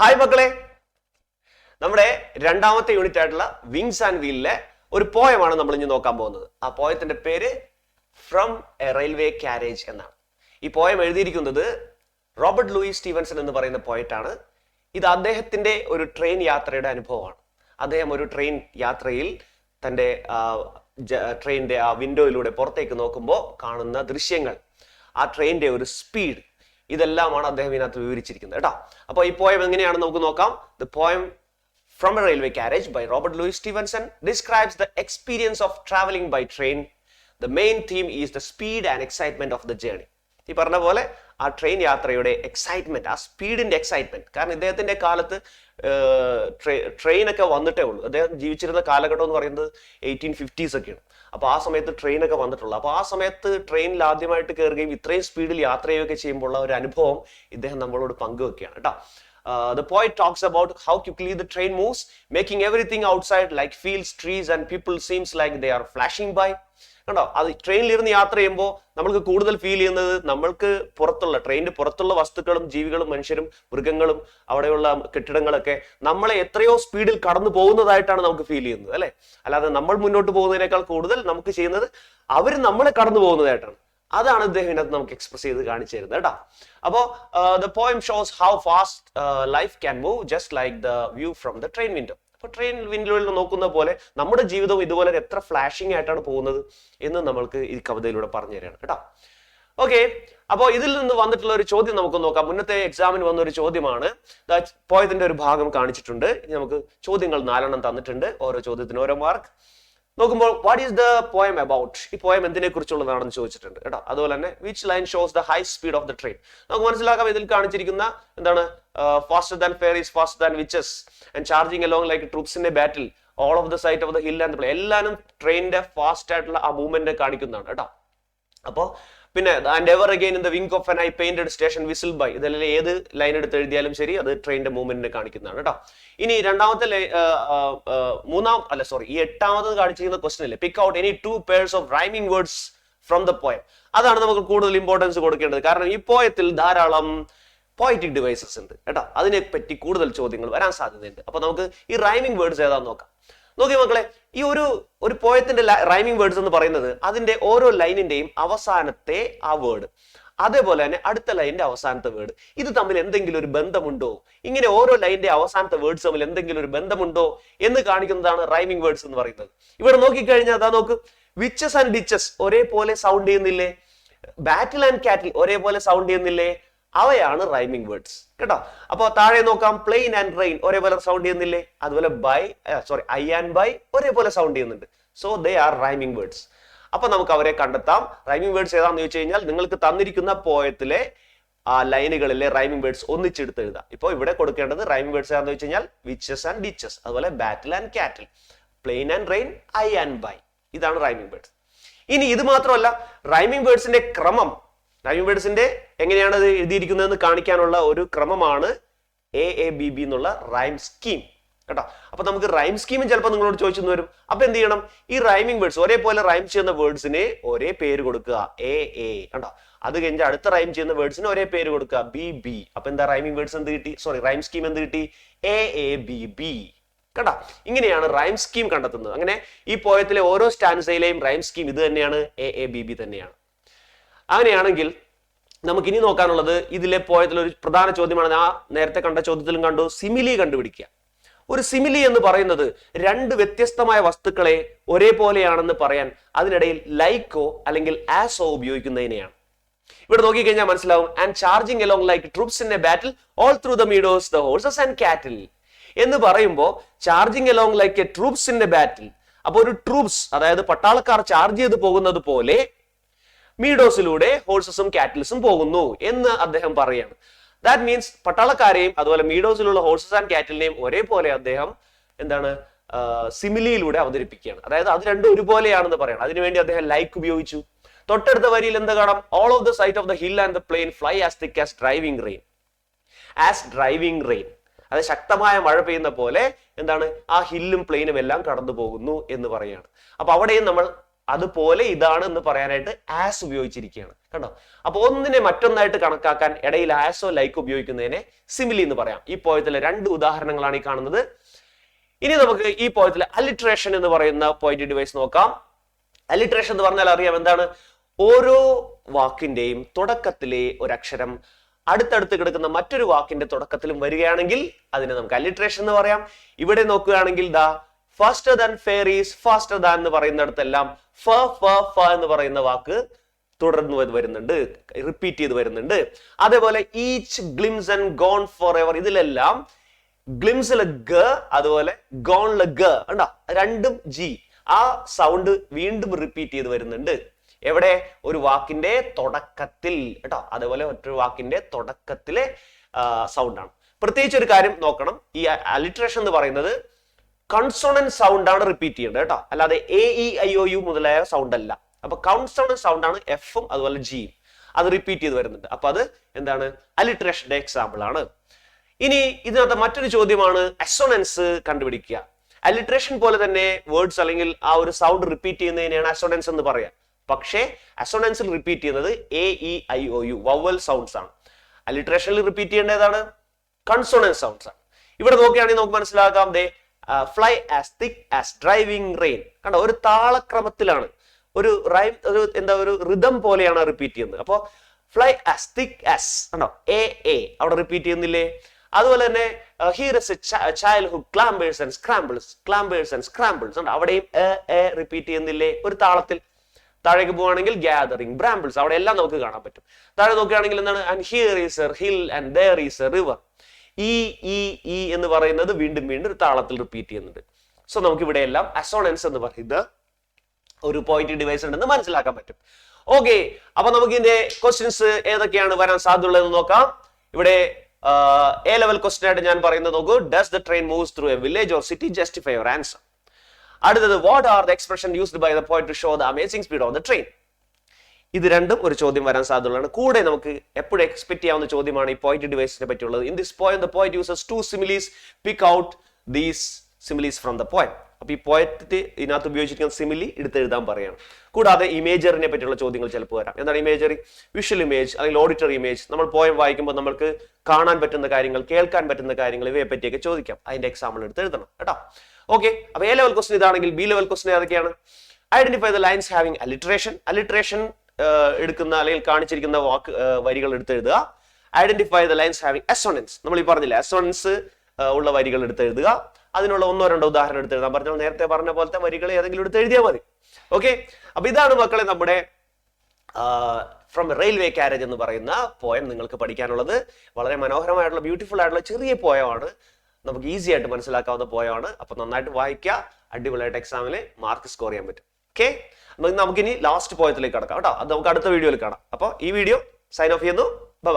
Hi മക്കളെ. നമ്മുടെ രണ്ടാമത്തെ യൂണിറ്റ് ആയിട്ടുള്ള വിങ്സ് ആൻഡ് വീലിലെ ഒരു പോയമാണ് നമ്മൾ ഇനി നോക്കാൻ പോകുന്നത്. ആ പോയത്തിന്റെ പേര് ഫ്രം എ റെയിൽവേ കാരേജ് എന്നാണ്. ഈ പോയം എഴുതിയിരിക്കുന്നത് റോബർട്ട് ലൂയിസ് സ്റ്റീവൻസൺ എന്ന് പറയുന്ന പോയറ്റാണ് ഇത് അദ്ദേഹത്തിന്റെ ഒരു ട്രെയിൻ യാത്രയുടെ അനുഭവമാണ്. അദ്ദേഹം ഒരു ട്രെയിൻ യാത്രയിൽ തന്റെ ട്രെയിനിന്റെ ആ വിൻഡോയിലൂടെ പുറത്തേക്ക് നോക്കുമ്പോൾ കാണുന്ന ദൃശ്യങ്ങൾ. ആ ട്രെയിനിന്റെ ഒരു സ്പീഡ് ഇതെല്ലാമാണ് അദ്ദേഹം ഇതിനകത്ത് വിവരിച്ചിരിക്കുന്നത് കേട്ടോ. അപ്പോൾ ഈ പോയം എങ്ങനെയാണെന്ന് നമുക്ക് നോക്കാം. The poem from a railway carriage by Robert Louis Stevenson describes the experience of travelling by train the main theme is the speed and excitement of the journey ഈ പറഞ്ഞ പോലെ ആ ട്രെയിൻ യാത്രയുടെ എക്സൈറ്റ്മെന്റ് ആ സ്പീഡിന്റെ excitement കാരണം ഇദ്ദേഹത്തിന്റെ കാലത്ത് ട്രെയിനൊക്കെ വന്നിട്ടേ ഉള്ളൂ. അദ്ദേഹം ജീവിച്ചിരുന്ന കാലഘട്ടം എന്ന് പറയുന്നത് എയ്റ്റീൻ ഫിഫ്റ്റീസ് ഒക്കെയാണ്. അപ്പൊ ആ സമയത്ത് ട്രെയിൻ ഒക്കെ വന്നിട്ടുള്ളൂ. അപ്പൊ ആ സമയത്ത് ട്രെയിനിൽ ആദ്യമായിട്ട് കയറുകയും ഇത്രയും സ്പീഡിൽ യാത്ര ചെയ്യുകയൊക്കെ ചെയ്യുമ്പോൾ ഉള്ള ഒരു അനുഭവം ഇദ്ദേഹം നമ്മളോട് പങ്കുവെക്കുകയാണ് കേട്ടോ. Talks about how quickly the train moves making everything outside like fields trees and people seems like they are flashing by കണ്ടോ? അത് ട്രെയിനിലിരുന്ന് യാത്ര ചെയ്യുമ്പോൾ നമ്മൾക്ക് കൂടുതൽ ഫീൽ ചെയ്യുന്നത് നമ്മൾക്ക് പുറത്തുള്ള ട്രെയിനിന്റെ പുറത്തുള്ള വസ്തുക്കളും ജീവികളും മനുഷ്യരും മൃഗങ്ങളും അവിടെയുള്ള കെട്ടിടങ്ങളൊക്കെ നമ്മളെ എത്രയോ സ്പീഡിൽ കടന്നു പോകുന്നതായിട്ടാണ് നമുക്ക് ഫീൽ ചെയ്യുന്നത് അല്ലെ? അല്ലാതെ നമ്മൾ മുന്നോട്ട് പോകുന്നതിനേക്കാൾ കൂടുതൽ നമുക്ക് ചെയ്യുന്നത് അവർ നമ്മളെ കടന്നു പോകുന്നതായിട്ടാണ്. അതാണ് ഇദ്ദേഹം ഇതിനകത്ത് നമുക്ക് എക്സ്പ്രസ് ചെയ്ത് കാണിച്ചു തരുന്നത് കേട്ടോ. അപ്പോൾ the poem shows how fast life can move just like the view from the train window അപ്പൊ ട്രെയിൻ വിൻഡോയിൽ നോക്കുന്ന പോലെ നമ്മുടെ ജീവിതവും ഇതുപോലെ എത്ര ഫ്ലാഷിംഗ് ആയിട്ടാണ് പോകുന്നത് എന്ന് നമ്മൾക്ക് ഈ കവിതയിലൂടെ പറഞ്ഞു തരികയാണ് കേട്ടോ? ഓക്കെ അപ്പോൾ ഇതിൽ നിന്ന് വന്നിട്ടുള്ള ഒരു ചോദ്യം നമുക്ക് നോക്കാം. മുന്നത്തെ എക്സാമിന് വന്ന ഒരു ചോദ്യമാണ്. പോയതിന്റെ ഒരു ഭാഗം കാണിച്ചിട്ടുണ്ട്. നമുക്ക് ചോദ്യങ്ങൾ നാലെണ്ണം തന്നിട്ടുണ്ട്. ഓരോ ചോദ്യത്തിന് ഓരോ മാർക്ക് നോക്കുമ്പോൾ what is the poem about ഈ പോയം എന്തിനെ കുറിച്ചുള്ളതാണെന്ന് ചോദിച്ചിട്ടുണ്ട് കേട്ടോ. അതുപോലെ തന്നെ which line shows the high speed of the train നമുക്ക് മനസ്സിലാക്കാം ഇതിൽ കാണിച്ചിരിക്കുന്ന എന്താണ് faster than fairies faster than witches and charging along like troops in a battle all of the sight of the hill and എല്ലാവരും ട്രെയിനിന്റെ fast ആയിട്ടുള്ള ആ movement കാണിക്കുന്നതാണ് കേട്ടോ. അപ്പോൾ പിന്നെ and ever again in the wink of an eye painted station whistle by ഇതെല്ലാം ഏത് ലൈൻ എടുത്ത് എഴുതിയാലും ശരി അത് ട്രെയിനിന്റെ മൂവ്മെന്റിനെ കാണിക്കുന്നതാണ് കേട്ടോ. ഇനി രണ്ടാമത്തെ മൂന്നാം അല്ല സോറി ഈ എട്ടാമത് കാണിച്ചിരിക്കുന്ന ക്വസ്റ്റൻ അല്ലേ pick out any two pairs of rhyming words from the poem അതാണ് നമുക്ക് കൂടുതൽ ഇമ്പോർട്ടൻസ് കൊടുക്കേണ്ടത്. കാരണം ഈ പോയത്തിൽ ധാരാളം പോയറ്റിക് ഡിവൈസസ് ഉണ്ട് കേട്ടോ. അതിനെ പറ്റി കൂടുതൽ ചോദ്യങ്ങൾ വരാൻ സാധ്യതയുണ്ട്. അപ്പൊ നമുക്ക് ഈ റൈമിംഗ് വേർഡ്സ് ഏതാന്ന് നോക്കാം. നോക്കി മക്കളെ ഈ ഒരു ഒരു പോയത്തിന്റെ റൈമിംഗ് വേർഡ്സ് എന്ന് പറയുന്നത് അതിന്റെ ഓരോ ലൈനിന്റെയും അവസാനത്തെ ആ വേർഡ് അതേപോലെ തന്നെ അടുത്ത ലൈനിന്റെ അവസാനത്തെ വേർഡ് ഇത് തമ്മിൽ എന്തെങ്കിലും ഒരു ബന്ധമുണ്ടോ? ഇങ്ങനെ ഓരോ ലൈനിന്റെ അവസാനത്തെ വേർഡ്സ് തമ്മിൽ എന്തെങ്കിലും ഒരു ബന്ധമുണ്ടോ എന്ന് കാണിക്കുന്നതാണ് റൈമിംഗ് വേർഡ്സ് എന്ന് പറയുന്നത്. ഇവിടെ നോക്കിക്കഴിഞ്ഞാൽ അതാ നോക്ക്. വിച്ചസ് ആൻഡ് ഡിച്ചസ് ഒരേപോലെ സൗണ്ട് ചെയ്യുന്നില്ലേ? ബാറ്റിൽ ആൻഡ് കാറ്റിൽ ഒരേപോലെ സൗണ്ട് ചെയ്യുന്നില്ലേ? അവയാണ് റൈമിംഗ് വേർഡ്സ് കേട്ടോ? അപ്പോൾ താഴെ നോക്കാം പ്ലെയിൻ ആൻഡ് റെയിൻ ഒരേപോലെ സൗണ്ട് ചെയ്യുന്നില്ലേ? അതുപോലെ by sorry eye and by ഒരേപോലെ സൗണ്ട് ചെയ്യുന്നുണ്ട്. So they are rhyming words അപ്പൊ നമുക്ക് അവരെ കണ്ടെത്താം. റൈമിംഗ് വേർഡ്സ് ഏതാണെന്ന് ചോദിച്ചു കഴിഞ്ഞാൽ നിങ്ങൾക്ക് തന്നിരിക്കുന്ന പോയത്തിലെ ആ ലൈനുകളിലെ റൈമിംഗ് വേർഡ്സ് ഒന്നിച്ചെടുത്ത് എഴുതാം. ഇപ്പൊ ഇവിടെ കൊടുക്കേണ്ടത് റൈമിംഗ് വേർഡ്സ് ഏതാണെന്ന് വെച്ച് കഴിഞ്ഞാൽ വിച്ചസ് ആൻഡ് ഡിച്ചസ് അതുപോലെ battle and cattle plain and rain eye and by ഇതാണ് റൈമിംഗ് വേർഡ്സ് ഇനി ഇത് മാത്രമല്ല റൈമിംഗ് വേർഡ്സിന്റെ ക്രമം റൈമിംഗ് വേർഡ്സിന്റെ എങ്ങനെയാണ് ഇത് എഴുതിയിരിക്കുന്നതെന്ന് കാണിക്കാനുള്ള ഒരു ക്രമമാണ് എ എ ബി ബി എന്നുള്ള റൈം സ്കീം കേട്ടോ? അപ്പൊ നമുക്ക് റൈം സ്കീമും ചിലപ്പോൾ നിങ്ങളോട് ചോദിച്ചു വരും. അപ്പൊ എന്ത് ചെയ്യണം? ഈ റൈമിംഗ് വേർഡ്സ് ഒരേപോലെ റൈം ചെയ്യുന്ന വേർഡ്സിന് ഒരേ പേര് കൊടുക്കുക. എ എ കേട്ടോ അത് കഴിഞ്ഞ് അടുത്ത റൈം ചെയ്യുന്ന വേർഡ്സിന് ഒരേ പേര് കൊടുക്കുക. ബി ബി അപ്പൊ എന്താ റൈമിംഗ് വേർഡ്സ് എന്ത് കിട്ടി? സോറി റൈം സ്കീം എന്ത് കിട്ടി? എ എ ബി ബി കേട്ടോ? ഇങ്ങനെയാണ് റൈം സ്കീം കണ്ടെത്തുന്നത്. അങ്ങനെ ഈ പോയത്തിലെ ഓരോ സ്റ്റാൻസയിലെയും റൈം സ്കീം ഇത് തന്നെയാണ്. എ എ ബി ബി തന്നെയാണ്. അങ്ങനെയാണെങ്കിൽ നമുക്ക് ഇനി നോക്കാനുള്ളത് ഇതിലെ പോയതിൽ ഒരു പ്രധാന ചോദ്യമാണ് ആ നേരത്തെ കണ്ട ചോദ്യത്തിലും കണ്ടു സിമിലി കണ്ടുപിടിക്കുക. ഒരു സിമിലി എന്ന് പറയുന്നത് രണ്ട് വ്യത്യസ്തമായ വസ്തുക്കളെ ഒരേപോലെയാണെന്ന് പറയാൻ അതിനിടയിൽ ലൈക്കോ അല്ലെങ്കിൽ ആസോ ഉപയോഗിക്കുന്നതിനെയാണ്. ഇവിടെ നോക്കിക്കഴിഞ്ഞാൽ മനസ്സിലാവും and charging along like troops in a battle all through the meadows the horses and cattle എന്ന് പറയുമ്പോൾ charging along like a troops in a battle അപ്പോൾ ഒരു ട്രൂപ്സ് അതായത് പട്ടാളക്കാർ ചാർജ് ചെയ്ത് പോകുന്നത് പോലെ മീഡോസിലൂടെ ഹോഴ്സസും കാറ്റിൽസും പോകുന്നു എന്ന് അദ്ദേഹം പറയാണ്. ദാറ്റ് മീൻസ് പട്ടാളക്കാരെയും അതുപോലെ മീഡോസിലുള്ള ഹോഴ്സസ് ആൻഡ് കാറ്റിലിനെയും ഒരേപോലെ അദ്ദേഹം എന്താണ് സിമിലിയിലൂടെ അവതരിപ്പിക്കുകയാണ്. അതായത് അത് രണ്ടും ഒരുപോലെയാണെന്ന് പറയണം. അതിനുവേണ്ടി അദ്ദേഹം ലൈക്ക് ഉപയോഗിച്ചു. തൊട്ടടുത്ത വരിയിൽ എന്ത് കാണാം? All of the sight of the hill and the plain fly as thick as driving rain as driving rain അത് ശക്തമായ മഴ പെയ്യുന്ന പോലെ എന്താണ് ആ ഹില്ലും പ്ലെയിനും എല്ലാം കടന്നു പോകുന്നു എന്ന് പറയാണ്. അപ്പൊ അവിടെയും നമ്മൾ അതുപോലെ ഇതാണ് എന്ന് പറയാനായിട്ട് ആസ് ഉപയോഗിച്ചിരിക്കുകയാണ്. കണ്ടോ? അപ്പോൾ ഒന്നിനെ മറ്റൊന്നായിട്ട് കണക്കാക്കാൻ ഇടയിൽ ആസോ ലൈക്ക് ഉപയോഗിക്കുന്നതിനെ സിമിലി എന്ന് പറയാം. ഈ പോയത്തിലെ രണ്ട് ഉദാഹരണങ്ങളാണ് ഈ കാണുന്നത്. ഇനി നമുക്ക് ഈ പോയത്തിലെ അലിട്രേഷൻ എന്ന് പറയുന്ന പോയിന്റ് ഡിവൈസ് നോക്കാം. അലിട്രേഷൻ എന്ന് പറഞ്ഞാൽ അറിയാം എന്താണ്? ഓരോ വാക്കിന്റെയും തുടക്കത്തിലെ ഒരു അക്ഷരം അടുത്തടുത്ത് കിടക്കുന്ന മറ്റൊരു വാക്കിന്റെ തുടക്കത്തിലും വരികയാണെങ്കിൽ അതിനെ നമുക്ക് അലിട്രേഷൻ എന്ന് പറയാം. ഇവിടെ നോക്കുകയാണെങ്കിൽ ദാ faster than fairies faster than എന്ന് പറയുന്നിടത്തെല്ലാം ഫ ഫ ഫ എന്ന് പറയുന്ന വാക്ക് തുടർന്ന് വരുന്നുണ്ട് റിപ്പീറ്റ് ചെയ്ത് വരുന്നുണ്ട്. അതേപോലെ each glimpse and gone for ever ഇതിലെല്ലാം ഗ്ലിംസിലെ ഗ അതുപോലെ ഗോണിലെ ഗ ഉണ്ടോ രണ്ടും ജി ആ സൗണ്ട് വീണ്ടും റിപ്പീറ്റ് ചെയ്ത് വരുന്നുണ്ട്. എവിടെ? ഒരു വാക്കിന്റെ തുടക്കത്തിൽ കേട്ടോ? അതേപോലെ മറ്റൊരു വാക്കിന്റെ തുടക്കത്തിലെ സൗണ്ടാണ് പ്രത്യേകിച്ച് ഒരു കാര്യം നോക്കണം. ഈ അലിട്രേഷൻ എന്ന് പറയുന്നത് കൺസോണന്റ് സൗണ്ട് ആണ് റിപ്പീറ്റ് ചെയ്യേണ്ടത് കേട്ടോ. അല്ലാതെ A E I O U മുതലായ സൗണ്ട് അല്ല. അപ്പൊ കൺസോണന്റ് സൗണ്ട് ആണ് എഫും അതുപോലെ ജിയും അത് റിപ്പീറ്റ് ചെയ്ത് വരുന്നുണ്ട്. അപ്പൊ അത് എന്താണ്? അലിട്രേഷന്റെ എക്സാമ്പിൾ ആണ്. ഇനി ഇതിനകത്ത് മറ്റൊരു ചോദ്യമാണ് അസോണൻസ് കണ്ടുപിടിക്കുക. അലിട്രേഷൻ പോലെ തന്നെ വേർഡ്സ് അല്ലെങ്കിൽ ആ ഒരു സൗണ്ട് റിപ്പീറ്റ് ചെയ്യുന്നതിനെയാണ് അസോണൻസ് എന്ന് പറയാം. പക്ഷേ അസോണൻസിൽ റിപ്പീറ്റ് ചെയ്യുന്നത് A E I O U vowel sounds ആണ്. അലിട്രേഷനിൽ റിപ്പീറ്റ് ചെയ്യേണ്ടതാണ് കൺസോണൻസ് സൗണ്ട്സ് ആണ്. ഇവിടെ നോക്കുകയാണെങ്കിൽ നമുക്ക് മനസ്സിലാക്കാം they fly as thick as driving rain കണ്ടോ ഒരു താളക്രമത്തിലാണ് ഒരു റൈം ഒരു എന്താ ഒരു റിതം പോലെയാണ് റിപ്പീറ്റ് ചെയ്യുന്നത്. അപ്പോൾ ഫ്ലൈ ആസ് തിക് ആസ് കണ്ടോ എ എ അവിടെ റിപ്പീറ്റ് ചെയ്യുന്നില്ലേ? അതുപോലെ തന്നെ here is child who clambers and scrambles clambers and scrambles ഉണ്ട് അവിടെയും എ എ റിപ്പീറ്റ് ചെയ്യുന്നില്ലേ? ഒരു താളത്തിൽ. താഴേക്ക് പോവുകയാണെങ്കിൽ ഗ്യാതറിംഗ് ബ്രാമ്പിൾസ് അവിടെ എല്ലാം നമുക്ക് കാണാൻ പറ്റും. താഴെ നോക്കുകയാണെങ്കിൽ എന്താണ്? And here is a hill and there is a river E ഈ എന്ന് പറയുന്നത് വീണ്ടും വീണ്ടും ഒരു താളത്തിൽ റിപ്പീറ്റ് ചെയ്യുന്നുണ്ട്. സോ നമുക്ക് ഇവിടെ എല്ലാം അസോണൻസ് എന്ന് പറയുന്നത് ഒരു പോയിന്റ് ഡിവൈസ് ഉണ്ടെന്ന് മനസ്സിലാക്കാൻ പറ്റും. ഓക്കെ അപ്പൊ നമുക്ക് ഇതിന്റെ ക്വസ്റ്റ്യൻസ് ഏതൊക്കെയാണ് വരാൻ സാധ്യതയുള്ളതെന്ന് നോക്കാം. ഇവിടെ എ ലെവൽ ക്വസ്റ്റ്യൻ ആയിട്ട് ഞാൻ പറയുന്നത് നോക്കൂ. Does the train moves through a village or city justify your answer അടുത്തത് what are the expression used by the point to show the amazing speed of the train ഇത് രണ്ടും ഒരു ചോദ്യം വരാൻ സാധ്യതയുള്ളതാണ്. കൂടെ നമുക്ക് എപ്പോഴും എക്സ്പെക്ട് ചെയ്യാവുന്ന ചോദ്യമാണ് ഈ പോയിന്റ് ഡിവൈസിനെ പറ്റിയുള്ളത്. In this point the point uses two similes pick out these similes from the point അപ്പൊ ഈ പോയറ്റ് ഇതിനകത്ത് ഉപയോഗിച്ചിരിക്കുന്ന സിമിലി എടുത്തെഴുതാൻ പറയാണ്. കൂടാതെ ഇമേജറിനെ പറ്റിയുള്ള ചോദ്യങ്ങൾ ചിലപ്പോൾ വരാം. എന്താണ് ഇമേജറി വിഷ്വൽ ഇമേജ് അല്ലെങ്കിൽ ഓഡിറ്ററി ഇമേജ് നമ്മൾ പോയം വായിക്കുമ്പോൾ നമുക്ക് കാണാൻ പറ്റുന്ന കാര്യങ്ങൾ കേൾക്കാൻ പറ്റുന്ന കാര്യങ്ങൾ ഇവയെ പറ്റിയൊക്കെ ചോദിക്കാം. അതിന്റെ എക്സാമ്പിൾ എടുത്ത് എഴുതണം കേട്ടോ? ഓക്കെ അപ്പൊ എ ലെവൽ ക്വസ്റ്റൻ ഇതാണെങ്കിൽ ബി ലെവൽ ക്വസ്റ്റൻ ഏതൊക്കെയാണ്? Identify the lines having alliteration alliteration എടുക്കുന്ന അല്ലെങ്കിൽ കാണിച്ചിരിക്കുന്ന വാക്ക് വരികൾ എടുത്തെഴുതുക. Identify the lines having assonance നമ്മൾ ഈ പറഞ്ഞില്ല അസോണൻസ് ഉള്ള വരികൾ എടുത്തെഴുതുക. അതിനുള്ള ഒന്നോ രണ്ടോ ഉദാഹരണം എടുത്ത് എഴുതാൻ പറഞ്ഞാൽ നേരത്തെ പറഞ്ഞ പോലത്തെ വരികൾ ഏതെങ്കിലും എടുത്ത് എഴുതിയാൽ മതി. ഓക്കെ അപ്പൊ ഇതാണ് മക്കളെ നമ്മുടെ ഫ്രം റെയിൽവേ കാരേജ് എന്ന് പറയുന്ന പോയം നിങ്ങൾക്ക് പഠിക്കാനുള്ളത്. വളരെ മനോഹരമായിട്ടുള്ള ബ്യൂട്ടിഫുൾ ആയിട്ടുള്ള ചെറിയ പോയമാണ് നമുക്ക് ഈസി ആയിട്ട് മനസ്സിലാക്കാവുന്ന പോയമാണ് അപ്പൊ നന്നായിട്ട് വായിക്കുക. അടിപൊളിയായിട്ട് എക്സാമിൽ മാർക്ക് സ്കോർ ചെയ്യാൻ പറ്റും. ഓക്കെ നമുക്കിനി ലാസ്റ്റ് പോയത്തിലേക്ക് കടക്കാം കേട്ടോ. അത് നമുക്ക് അടുത്ത വീഡിയോയിൽ കാണാം. അപ്പോൾ ഈ വീഡിയോ സൈൻ ഓഫ് ചെയ്യുന്നു. ബൈ